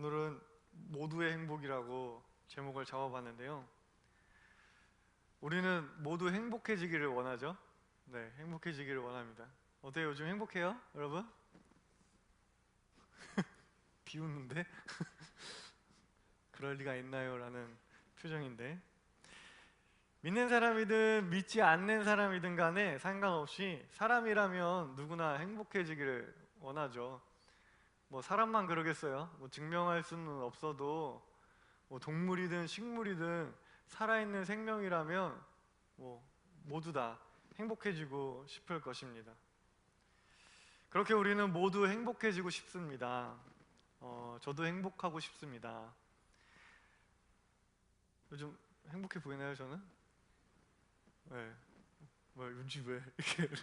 오늘은 모두의 행복이라고 제목을 잡아봤는데요. 우리는 모두 행복해지기를 원하죠. 네, 행복해지기를 원합니다. 어때요? 요즘 행복해요, 여러분? 비웃는데? 그럴 리가 있나요?라는 표정인데 믿는 사람이든 믿지 않는 사람이든 간에 상관없이 사람이라면 누구나 행복해지기를 원하죠. 뭐 사람만 그러겠어요. 뭐 증명할 수는 없어도 뭐 동물이든 식물이든 살아있는 생명이라면 뭐 모두 다 행복해지고 싶을 것입니다. 그렇게 우리는 모두 행복해지고 싶습니다. 어, 저도 행복하고 싶습니다. 요즘 행복해 보이나요, 저는? 네. 뭐 윤지 왜 이렇게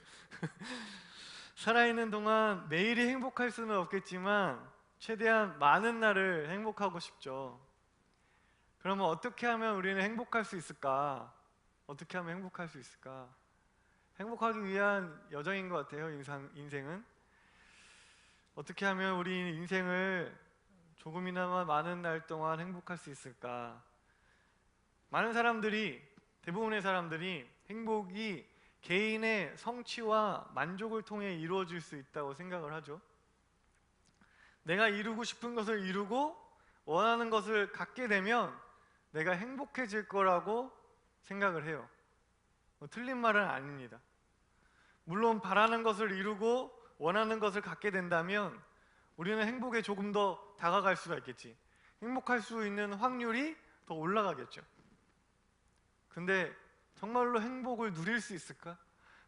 살아있는 동안 매일이 행복할 수는 없겠지만 최대한 많은 날을 행복하고 싶죠. 그러면 어떻게 하면 우리는 행복할 수 있을까? 어떻게 하면 행복할 수 있을까? 행복하기 위한 여정인 것 같아요. 인상, 인생은 어떻게 하면 우리 인생을 조금이나마 많은 날 동안 행복할 수 있을까? 많은 사람들이 대부분의 사람들이 행복이 개인의 성취와 만족을 통해 이루어질 수 있다고 생각을 하죠. 내가 이루고 싶은 것을 이루고 원하는 것을 갖게 되면 내가 행복해질 거라고 생각을 해요. 뭐 틀린 말은 아닙니다. 물론 바라는 것을 이루고 원하는 것을 갖게 된다면 우리는 행복에 조금 더 다가갈 수가 있겠지. 행복할 수 있는 확률이 더 올라가겠죠. 근데 정말로 행복을 누릴 수 있을까?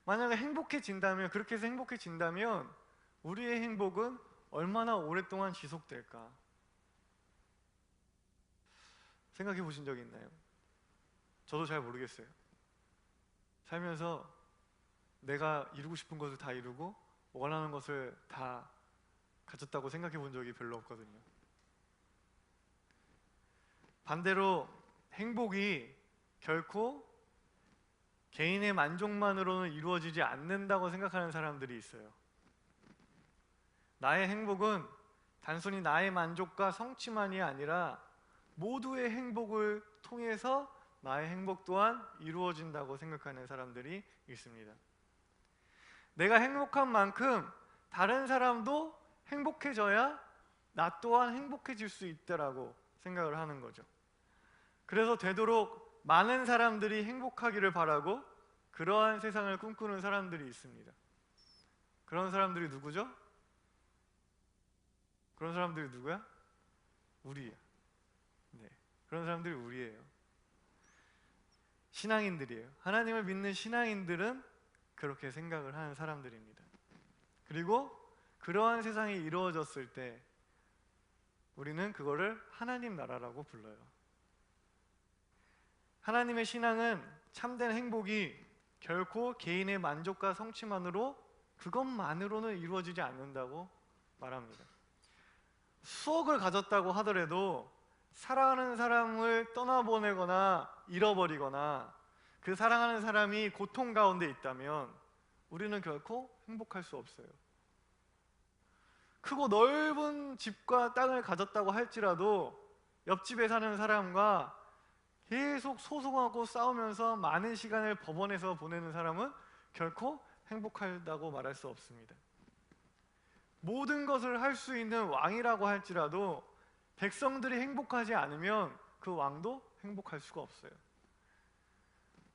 만약에 행복해진다면 그렇게 해서 행복해진다면 우리의 행복은 얼마나 오랫동안 지속될까? 생각해 보신 적이 있나요? 저도 잘 모르겠어요. 살면서 내가 이루고 싶은 것을 다 이루고 원하는 것을 다 가졌다고 생각해 본 적이 별로 없거든요. 반대로 행복이 결코 개인의 만족만으로는 이루어지지 않는다고 생각하는 사람들이 있어요. 나의 행복은 단순히 나의 만족과 성취만이 아니라 모두의 행복을 통해서 나의 행복 또한 이루어진다고 생각하는 사람들이 있습니다. 내가 행복한 만큼 다른 사람도 행복해져야 나 또한 행복해질 수 있다라고 생각을 하는 거죠. 그래서 되도록 많은 사람들이 행복하기를 바라고 그러한 세상을 꿈꾸는 사람들이 있습니다. 그런 사람들이 누구죠? 그런 사람들이 누구야? 우리야. 네. 그런 사람들이 우리예요. 신앙인들이에요. 하나님을 믿는 신앙인들은 그렇게 생각을 하는 사람들입니다. 그리고 그러한 세상이 이루어졌을 때 우리는 그거를 하나님 나라라고 불러요. 하나님의 신앙은 참된 행복이 결코 개인의 만족과 성취만으로 그것만으로는 이루어지지 않는다고 말합니다. 수억을 가졌다고 하더라도 사랑하는 사람을 떠나보내거나 잃어버리거나 그 사랑하는 사람이 고통 가운데 있다면 우리는 결코 행복할 수 없어요. 크고 넓은 집과 땅을 가졌다고 할지라도 옆집에 사는 사람과 계속 소송하고 싸우면서 많은 시간을 법원에서 보내는 사람은 결코 행복하다고 말할 수 없습니다. 모든 것을 할 수 있는 왕이라고 할지라도 백성들이 행복하지 않으면 그 왕도 행복할 수가 없어요.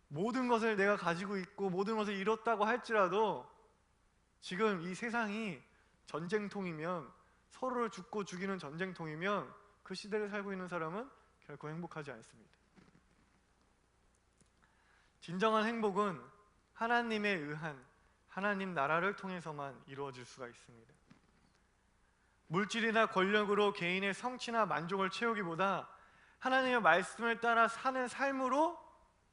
모든 것을 내가 가지고 있고 모든 것을 잃었다고 할지라도 지금 이 세상이 전쟁통이면 서로를 죽고 죽이는 전쟁통이면 그 시대를 살고 있는 사람은 결코 행복하지 않습니다. 진정한 행복은 하나님에 의한 하나님 나라를 통해서만 이루어질 수가 있습니다. 물질이나 권력으로 개인의 성취나 만족을 채우기보다 하나님의 말씀을 따라 사는 삶으로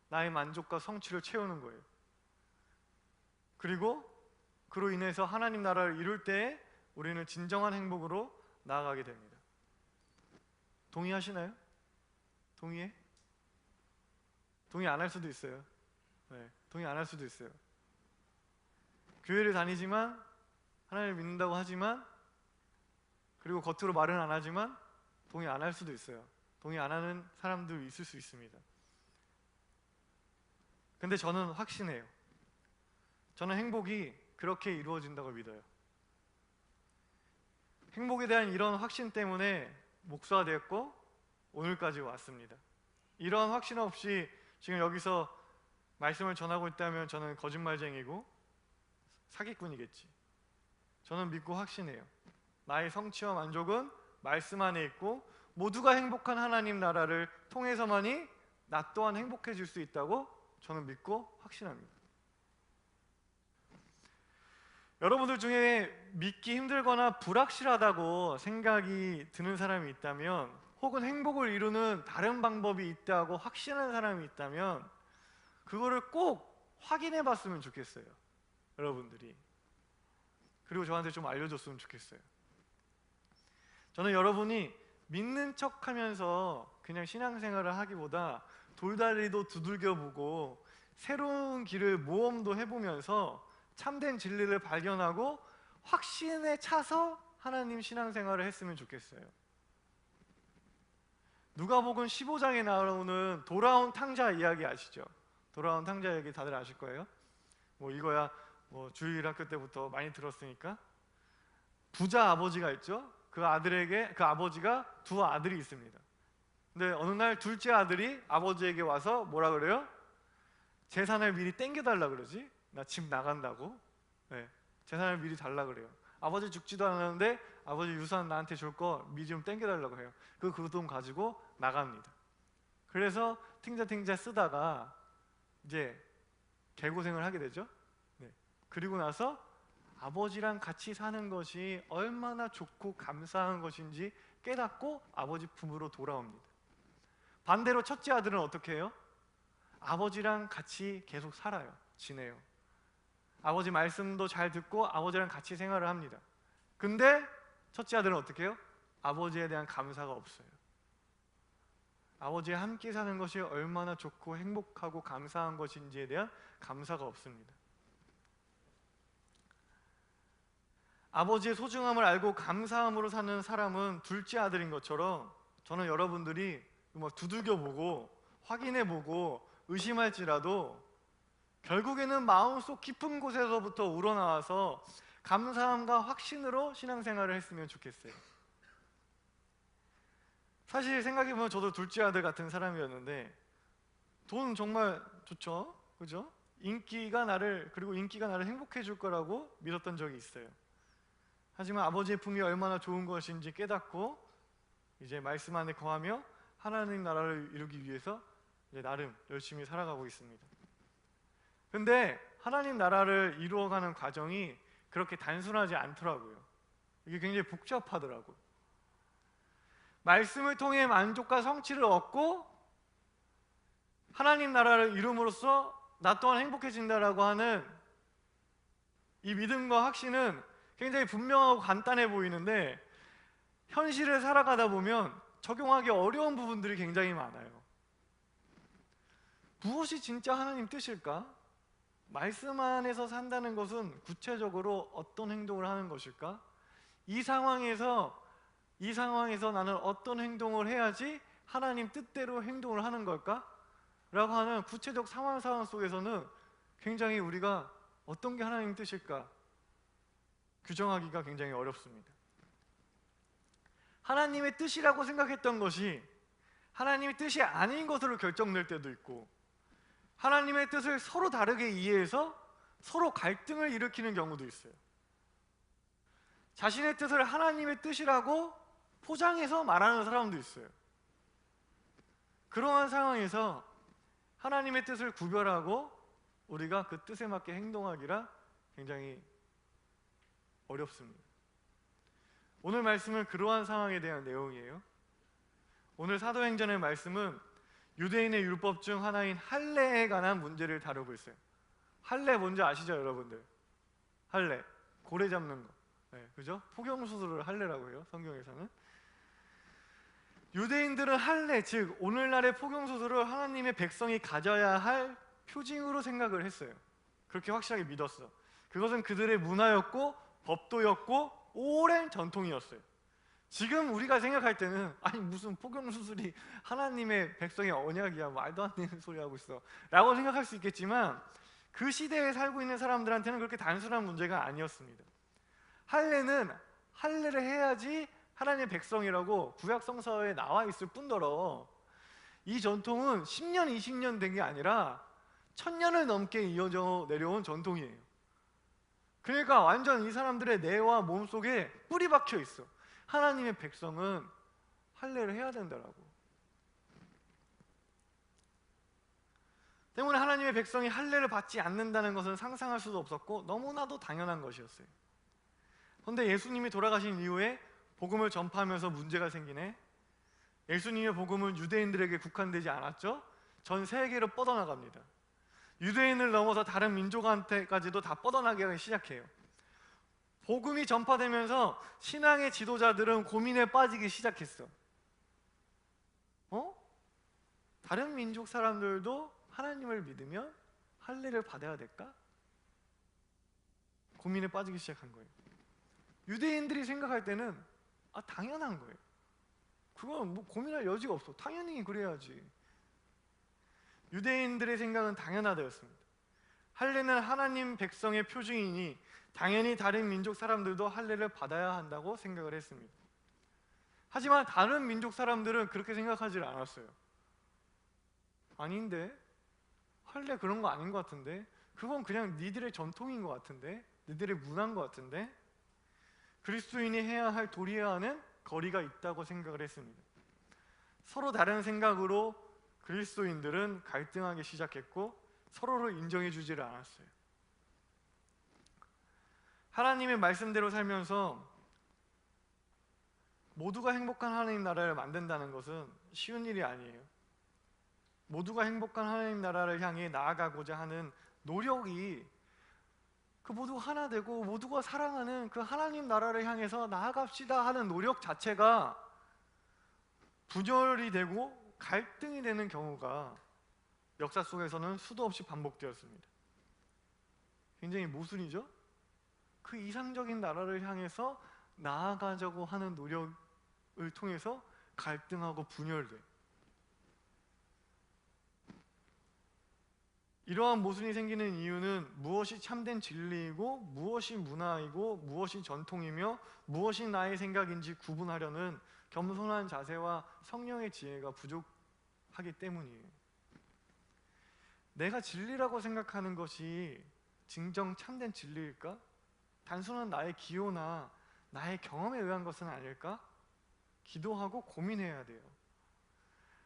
나의 만족과 성취를 채우는 거예요. 그리고 그로 인해서 하나님 나라를 이룰 때 우리는 진정한 행복으로 나아가게 됩니다. 동의하시나요? 동의해? 동의 안 할 수도 있어요. 네, 동의 안 할 수도 있어요. 교회를 다니지만 하나님을 믿는다고 하지만 그리고 겉으로 말은 안 하지만 동의 안 할 수도 있어요. 동의 안 하는 사람도 있을 수 있습니다. 근데 저는 확신해요. 저는 행복이 그렇게 이루어진다고 믿어요. 행복에 대한 이런 확신 때문에 목사되었고 오늘까지 왔습니다. 이런 확신 없이 지금 여기서 말씀을 전하고 있다면 저는 거짓말쟁이고 사기꾼이겠지. 저는 믿고 확신해요. 나의 성취와 만족은 말씀 안에 있고 모두가 행복한 하나님 나라를 통해서만이 나 또한 행복해질 수 있다고 저는 믿고 확신합니다. 여러분들 중에 믿기 힘들거나 불확실하다고 생각이 드는 사람이 있다면 혹은 행복을 이루는 다른 방법이 있다고 확신하는 사람이 있다면 그거를 꼭 확인해 봤으면 좋겠어요. 여러분들이. 그리고 저한테 좀 알려줬으면 좋겠어요. 저는 여러분이 믿는 척 하면서 그냥 신앙생활을 하기보다 돌다리도 두들겨 보고 새로운 길을 모험도 해보면서 참된 진리를 발견하고 확신에 차서 하나님 신앙생활을 했으면 좋겠어요. 누가복음 15장에 나오는 돌아온 탕자 이야기 아시죠? 돌아온 탕자 이야기 다들 아실 거예요. 뭐 이거야 뭐 주일 학교 때부터 많이 들었으니까 부자 아버지가 있죠. 그 아들에게 그 아버지가 두 아들이 있습니다. 근데 어느 날 둘째 아들이 아버지에게 와서 뭐라 그래요? 재산을 미리 땡겨달라 그러지. 나 집 나간다고. 네, 재산을 미리 달라 그래요. 아버지 죽지도 않았는데 아버지 유산 나한테 줄 거 미리 좀 땡겨달라고 해요. 그 그 돈 가지고 나갑니다. 그래서 팅자팅자 쓰다가 이제 개고생을 하게 되죠. 네. 그리고 나서 아버지랑 같이 사는 것이 얼마나 좋고 감사한 것인지 깨닫고 아버지 품으로 돌아옵니다. 반대로 첫째 아들은 어떻게 해요? 아버지랑 같이 계속 살아요. 지내요. 아버지 말씀도 잘 듣고 아버지랑 같이 생활을 합니다. 근데 첫째 아들은 어떻게 해요? 아버지에 대한 감사가 없어요. 아버지와 함께 사는 것이 얼마나 좋고 행복하고 감사한 것인지에 대한 감사가 없습니다. 아버지의 소중함을 알고 감사함으로 사는 사람은 둘째 아들인 것처럼 저는 여러분들이 막 두들겨 보고 확인해 보고 의심할지라도 결국에는 마음속 깊은 곳에서부터 우러나와서 감사함과 확신으로 신앙생활을 했으면 좋겠어요. 사실 생각해 보면 저도 둘째 아들 같은 사람이었는데 돈 정말 좋죠, 그죠? 인기가 나를 그리고 인기가 나를 행복해 줄 거라고 믿었던 적이 있어요. 하지만 아버지의 품이 얼마나 좋은 것인지 깨닫고 이제 말씀 안에 거하며 하나님 나라를 이루기 위해서 이제 나름 열심히 살아가고 있습니다. 근데 하나님 나라를 이루어가는 과정이 그렇게 단순하지 않더라고요. 이게 굉장히 복잡하더라고요. 말씀을 통해 만족과 성취를 얻고 하나님 나라를 이룸으로써 나 또한 행복해진다라고 하는 이 믿음과 확신은 굉장히 분명하고 간단해 보이는데 현실을 살아가다 보면 적용하기 어려운 부분들이 굉장히 많아요. 무엇이 진짜 하나님 뜻일까? 말씀 안에서 산다는 것은 구체적으로 어떤 행동을 하는 것일까? 이 상황에서 이 상황에서 나는 어떤 행동을 해야지 하나님 뜻대로 행동을 하는 걸까? 라고 하는 구체적 상황 상황 속에서는 굉장히 우리가 어떤 게 하나님 뜻일까? 규정하기가 굉장히 어렵습니다. 하나님의 뜻이라고 생각했던 것이 하나님의 뜻이 아닌 것으로 결정될 때도 있고 하나님의 뜻을 서로 다르게 이해해서 서로 갈등을 일으키는 경우도 있어요. 자신의 뜻을 하나님의 뜻이라고 포장해서 말하는 사람도 있어요. 그러한 상황에서 하나님의 뜻을 구별하고 우리가 그 뜻에 맞게 행동하기라 굉장히 어렵습니다. 오늘 말씀은 그러한 상황에 대한 내용이에요. 오늘 사도행전의 말씀은 유대인의 율법 중 하나인 할례에 관한 문제를 다루고 있어요. 할례 뭔지 아시죠, 여러분들? 할례 고래 잡는 거, 네, 그죠? 포경 수술을 할례라고 해요, 성경에서는. 유대인들은 할례, 즉 오늘날의 포경 수술을 하나님의 백성이 가져야 할 표징으로 생각을 했어요. 그렇게 확실하게 믿었어. 그것은 그들의 문화였고 법도였고 오랜 전통이었어요. 지금 우리가 생각할 때는 아니 무슨 포경 수술이 하나님의 백성의 언약이야 말도 안 되는 소리 하고 있어라고 생각할 수 있겠지만 그 시대에 살고 있는 사람들한테는 그렇게 단순한 문제가 아니었습니다. 할례는 할례를 해야지 하나님의 백성이라고 구약 성서에 나와 있을 뿐더러 이 전통은 10년, 20년 된 게 아니라 천년을 넘게 이어져 내려온 전통이에요. 그러니까 완전 이 사람들의 뇌와 몸 속에 뿌리 박혀 있어. 하나님의 백성은 할례를 해야 된다라고. 때문에 하나님의 백성이 할례를 받지 않는다는 것은 상상할 수도 없었고 너무나도 당연한 것이었어요. 그런데 예수님이 돌아가신 이후에 복음을 전파하면서 문제가 생기네. 예수님의 복음은 유대인들에게 국한되지 않았죠. 전 세계로 뻗어나갑니다. 유대인을 넘어서 다른 민족한테까지도 다 뻗어나기 시작해요. 복음이 전파되면서 신앙의 지도자들은 고민에 빠지기 시작했어. 어? 다른 민족 사람들도 하나님을 믿으면 할례를 받아야 될까? 고민에 빠지기 시작한 거예요. 유대인들이 생각할 때는 아 당연한 거예요. 그건 뭐 고민할 여지가 없어. 당연히 그래야지. 유대인들의 생각은 당연하다였습니다. 할례는 하나님 백성의 표징이니 당연히 다른 민족 사람들도 할례를 받아야 한다고 생각을 했습니다. 하지만 다른 민족 사람들은 그렇게 생각하지 않았어요. 아닌데 할례 그런 거 아닌 것 같은데 그건 그냥 니들의 전통인 것 같은데 니들의 문화인 것 같은데 그리스도인이 해야 할 도리와는 거리가 있다고 생각을 했습니다. 서로 다른 생각으로 그리스도인들은 갈등하기 시작했고 서로를 인정해 주지를 않았어요. 하나님의 말씀대로 살면서 모두가 행복한 하나님 나라를 만든다는 것은 쉬운 일이 아니에요. 모두가 행복한 하나님 나라를 향해 나아가고자 하는 노력이 그 모두가 하나 되고 모두가 사랑하는 그 하나님 나라를 향해서 나아갑시다 하는 노력 자체가 분열이 되고 갈등이 되는 경우가 역사 속에서는 수도 없이 반복되었습니다. 굉장히 모순이죠? 그 이상적인 나라를 향해서 나아가자고 하는 노력을 통해서 갈등하고 분열돼. 이러한 모순이 생기는 이유는 무엇이 참된 진리이고 무엇이 문화이고 무엇이 전통이며 무엇이 나의 생각인지 구분하려는 겸손한 자세와 성령의 지혜가 부족하기 때문이에요. 내가 진리라고 생각하는 것이 진정 참된 진리일까? 단순한 나의 기호나 나의 경험에 의한 것은 아닐까? 기도하고 고민해야 돼요.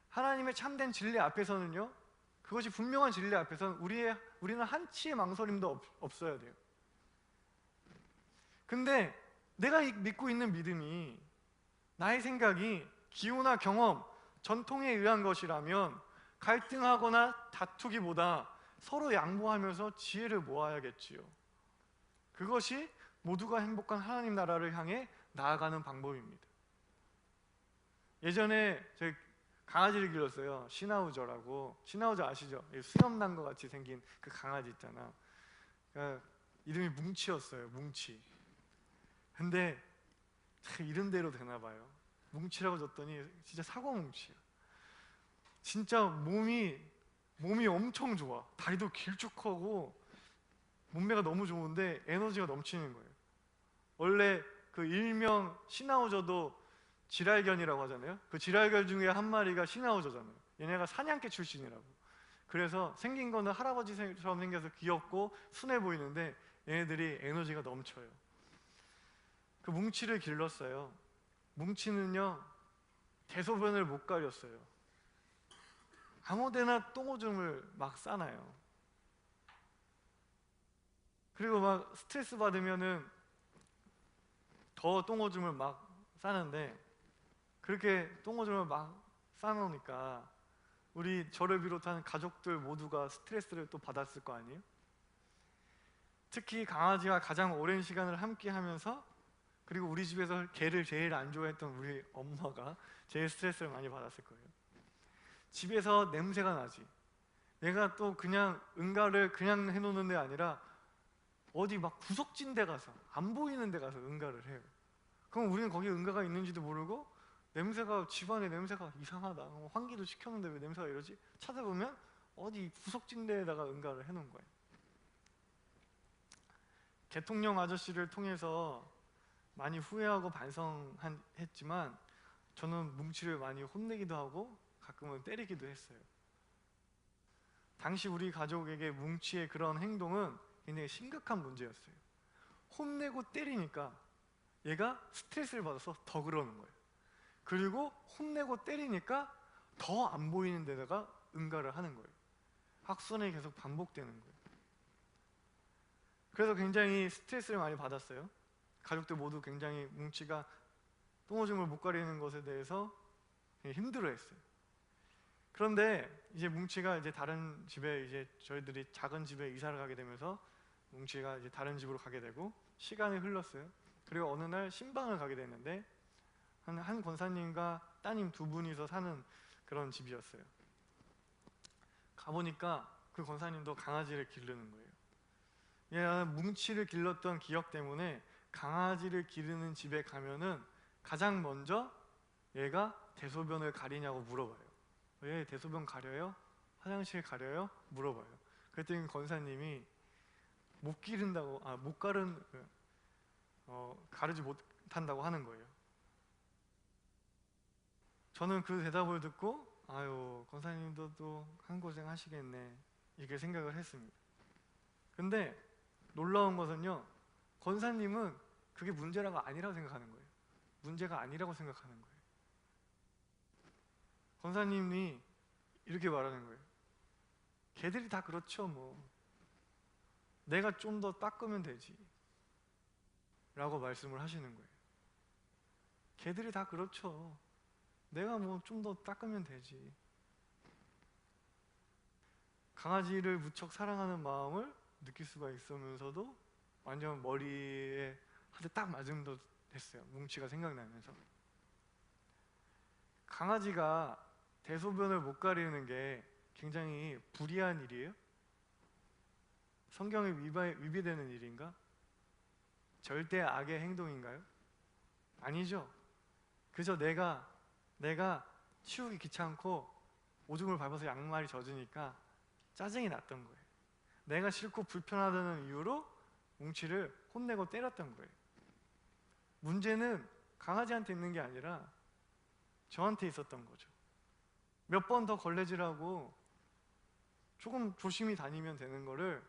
하나님의 참된 진리 앞에서는요, 그것이 분명한 진리 앞에서는 우리의 우리는 한치의 망설임도 없, 없어야 돼요. 근데 내가 믿고 있는 믿음이 나의 생각이 기호나 경험, 전통에 의한 것이라면 갈등하거나 다투기보다 서로 양보하면서 지혜를 모아야겠지요. 그것이 모두가 행복한 하나님 나라를 향해 나아가는 방법입니다. 예전에 저희 강아지를 길렀어요. 시나우저라고. 시나우저 아시죠? 수염 난 것 같이 생긴 그 강아지 있잖아. 그러니까 이름이 뭉치였어요. 뭉치. 근데 이름대로 되나 봐요. 뭉치라고 줬더니 진짜 사과 뭉치야. 진짜 몸이 몸이 엄청 좋아. 다리도 길쭉하고 몸매가 너무 좋은데 에너지가 넘치는 거예요. 원래 그 일명 시나우저도 지랄견이라고 하잖아요. 그 지랄견 중에 한 마리가 시나우저잖아요. 얘네가 사냥개 출신이라고. 그래서 생긴 거는 할아버지처럼 생겨서 귀엽고 순해 보이는데 얘네들이 에너지가 넘쳐요. 그 뭉치를 길렀어요. 뭉치는요 대소변을 못 가렸어요. 아무데나 똥오줌을 막 싸나요. 그리고 막 스트레스 받으면은 더 똥오줌을 막 싸는데 그렇게 똥오줌을 막 싸놓으니까 우리 저를 비롯한 가족들 모두가 스트레스를 또 받았을 거 아니에요? 특히 강아지와 가장 오랜 시간을 함께 하면서 그리고 우리 집에서 개를 제일 안 좋아했던 우리 엄마가 제일 스트레스를 많이 받았을 거예요. 집에서 냄새가 나지. 내가 또 그냥 응가를 그냥 해놓는 데 아니라 어디 막 구석진 데 가서 안 보이는 데 가서 응가를 해요. 그럼 우리는 거기에 응가가 있는지도 모르고 냄새가 집안에 냄새가 이상하다. 어, 환기도 시켰는데 왜 냄새가 이러지? 찾아보면 어디 구석진 데에다가 응가를 해놓은 거예요. 개통령 아저씨를 통해서 많이 후회하고 반성했지만 저는 뭉치를 많이 혼내기도 하고 가끔은 때리기도 했어요. 당시 우리 가족에게 뭉치의 그런 행동은 굉장히 심각한 문제였어요. 혼내고 때리니까 얘가 스트레스를 받아서 더 그러는 거예요. 그리고 혼내고 때리니까 더 안 보이는 데다가 응가를 하는 거예요. 악순환이 계속 반복되는 거예요. 그래서 굉장히 스트레스를 많이 받았어요. 가족들 모두 굉장히 뭉치가 똥오줌을 못 가리는 것에 대해서 힘들어했어요. 그런데 이제 뭉치가 이제 다른 집에 이제 저희들이 작은 집에 이사를 가게 되면서 뭉치가 이제 다른 집으로 가게 되고 시간이 흘렀어요. 그리고 어느 날 신방을 가게 됐는데 한, 한 권사님과 따님 두 분이서 사는 그런 집이었어요. 가보니까 그 권사님도 강아지를 기르는 거예요. 얘 뭉치를 길렀던 기억 때문에 강아지를 기르는 집에 가면은 가장 먼저 얘가 대소변을 가리냐고 물어봐요. 왜 대소변 가려요? 화장실 가려요? 물어봐요. 그랬더니 권사님이 못 기른다고 아 못 가른 어, 가르지 못한다고 하는 거예요. 저는 그 대답을 듣고 아유 권사님도 또 한 고생 하시겠네 이렇게 생각을 했습니다. 근데 놀라운 것은요 권사님은 그게 문제라고 아니라고 생각하는 거예요. 문제가 아니라고 생각하는 거예요. 권사님이 이렇게 말하는 거예요. 걔들이 다 그렇죠 뭐 내가 좀 더 닦으면 되지 라고 말씀을 하시는 거예요. 걔들이 다 그렇죠. 내가 뭐 좀 더 닦으면 되지. 강아지를 무척 사랑하는 마음을 느낄 수가 있으면서도 완전 머리에 한대딱듯 했어요. 뭉치가 생각나면서. 강아지가 대소변을 못 가리는 게 굉장히 불의한 일이에요? 성경에 위배 되는 일인가? 절대 악의 행동인가요? 아니죠. 그저 내가 내가 치우기 귀찮고 오줌을 밟아서 양말이 젖으니까 짜증이 났던 거예요. 내가 싫고 불편하다는 이유로 뭉치를 혼내고 때렸던 거예요. 문제는 강아지한테 있는 게 아니라 저한테 있었던 거죠. 몇 번 더 걸레질하고 조금 조심히 다니면 되는 거를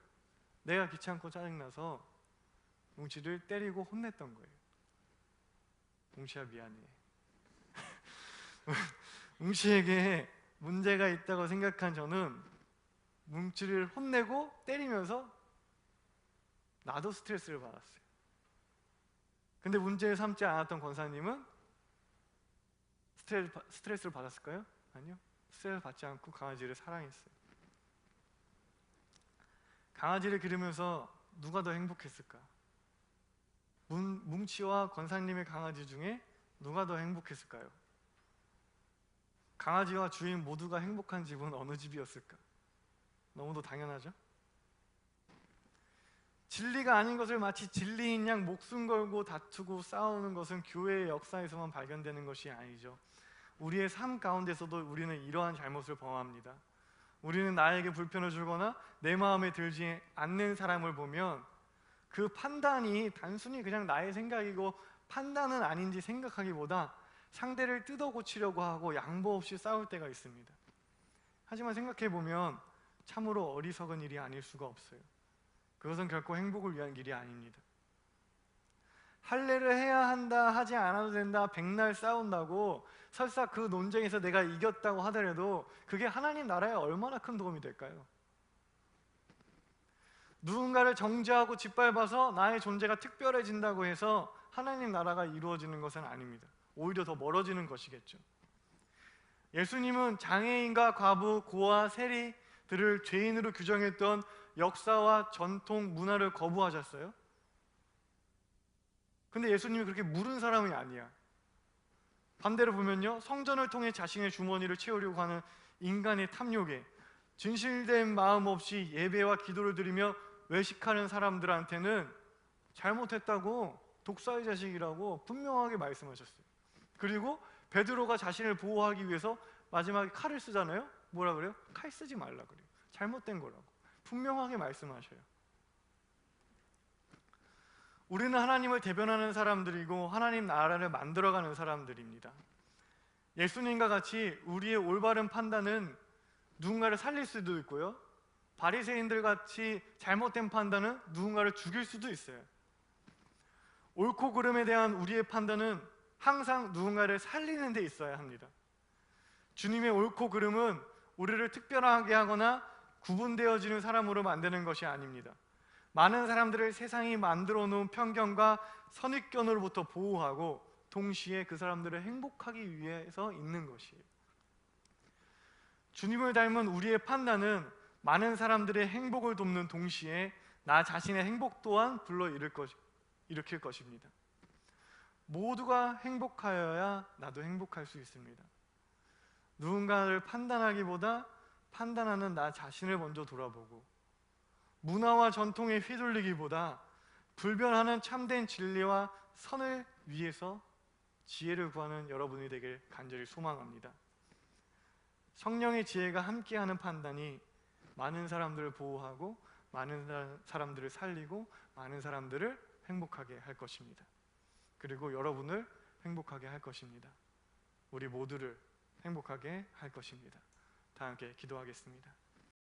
내가 귀찮고 짜증나서 뭉치를 때리고 혼냈던 거예요. 뭉치야 미안해. 뭉치에게 문제가 있다고 생각한 저는 뭉치를 혼내고 때리면서 나도 스트레스를 받았어요. 근데 문제를 삼지 않았던 권사님은 스트레스, 스트레스를 받았을까요? 아니요. 스트레스 받지 않고 강아지를 사랑했어요. 강아지를 기르면서 누가 더 행복했을까? 문, 뭉치와 권사님의 강아지 중에 누가 더 행복했을까요? 강아지와 주인 모두가 행복한 집은 어느 집이었을까? 너무도 당연하죠? 진리가 아닌 것을 마치 진리인 양 목숨 걸고 다투고 싸우는 것은 교회의 역사에서만 발견되는 것이 아니죠. 우리의 삶 가운데서도 우리는 이러한 잘못을 범합니다. 우리는 나에게 불편을 주거나 내 마음에 들지 않는 사람을 보면 그 판단이 단순히 그냥 나의 생각이고 판단은 아닌지 생각하기보다 상대를 뜯어 고치려고 하고 양보 없이 싸울 때가 있습니다. 하지만 생각해 보면 참으로 어리석은 일이 아닐 수가 없어요. 그것은 결코 행복을 위한 길이 아닙니다. 할례를 해야 한다 하지 않아도 된다 백날 싸운다고 설사 그 논쟁에서 내가 이겼다고 하더라도 그게 하나님 나라에 얼마나 큰 도움이 될까요? 누군가를 정죄하고 짓밟아서 나의 존재가 특별해진다고 해서 하나님 나라가 이루어지는 것은 아닙니다. 오히려 더 멀어지는 것이겠죠. 예수님은 장애인과 과부, 고아, 세리들을 죄인으로 규정했던 역사와 전통, 문화를 거부하셨어요. 근데 예수님이 그렇게 물은 사람이 아니야. 반대로 보면요. 성전을 통해 자신의 주머니를 채우려고 하는 인간의 탐욕에 진실된 마음 없이 예배와 기도를 드리며 외식하는 사람들한테는 잘못했다고 독사의 자식이라고 분명하게 말씀하셨어요. 그리고 베드로가 자신을 보호하기 위해서 마지막에 칼을 쓰잖아요. 뭐라 그래요? 칼 쓰지 말라 그래요. 잘못된 거라고 분명하게 말씀하셔요. 우리는 하나님을 대변하는 사람들이고 하나님 나라를 만들어가는 사람들입니다. 예수님과 같이 우리의 올바른 판단은 누군가를 살릴 수도 있고요. 바리새인들 같이 잘못된 판단은 누군가를 죽일 수도 있어요. 옳고 그름에 대한 우리의 판단은 항상 누군가를 살리는 데 있어야 합니다. 주님의 옳고 그름은 우리를 특별하게 하거나 구분되어지는 사람으로 만드는 것이 아닙니다. 많은 사람들을 세상이 만들어 놓은 편견과 선입견으로부터 보호하고 동시에 그 사람들을 행복하기 위해서 있는 것이에요. 주님을 닮은 우리의 판단은 많은 사람들의 행복을 돕는 동시에 나 자신의 행복 또한 불러 일으킬, 것입니다. 모두가 행복하여야 나도 행복할 수 있습니다. 누군가를 판단하기보다 판단하는 나 자신을 먼저 돌아보고 문화와 전통에 휘둘리기보다 불변하는 참된 진리와 선을 위해서 지혜를 구하는 여러분이 되길 간절히 소망합니다. 성령의 지혜가 함께하는 판단이 많은 사람들을 보호하고 많은 사람들을 살리고 많은 사람들을 행복하게 할 것입니다. 그리고 여러분을 행복하게 할 것입니다. 우리 모두를 행복하게 할 것입니다. 다 함께 기도하겠습니다.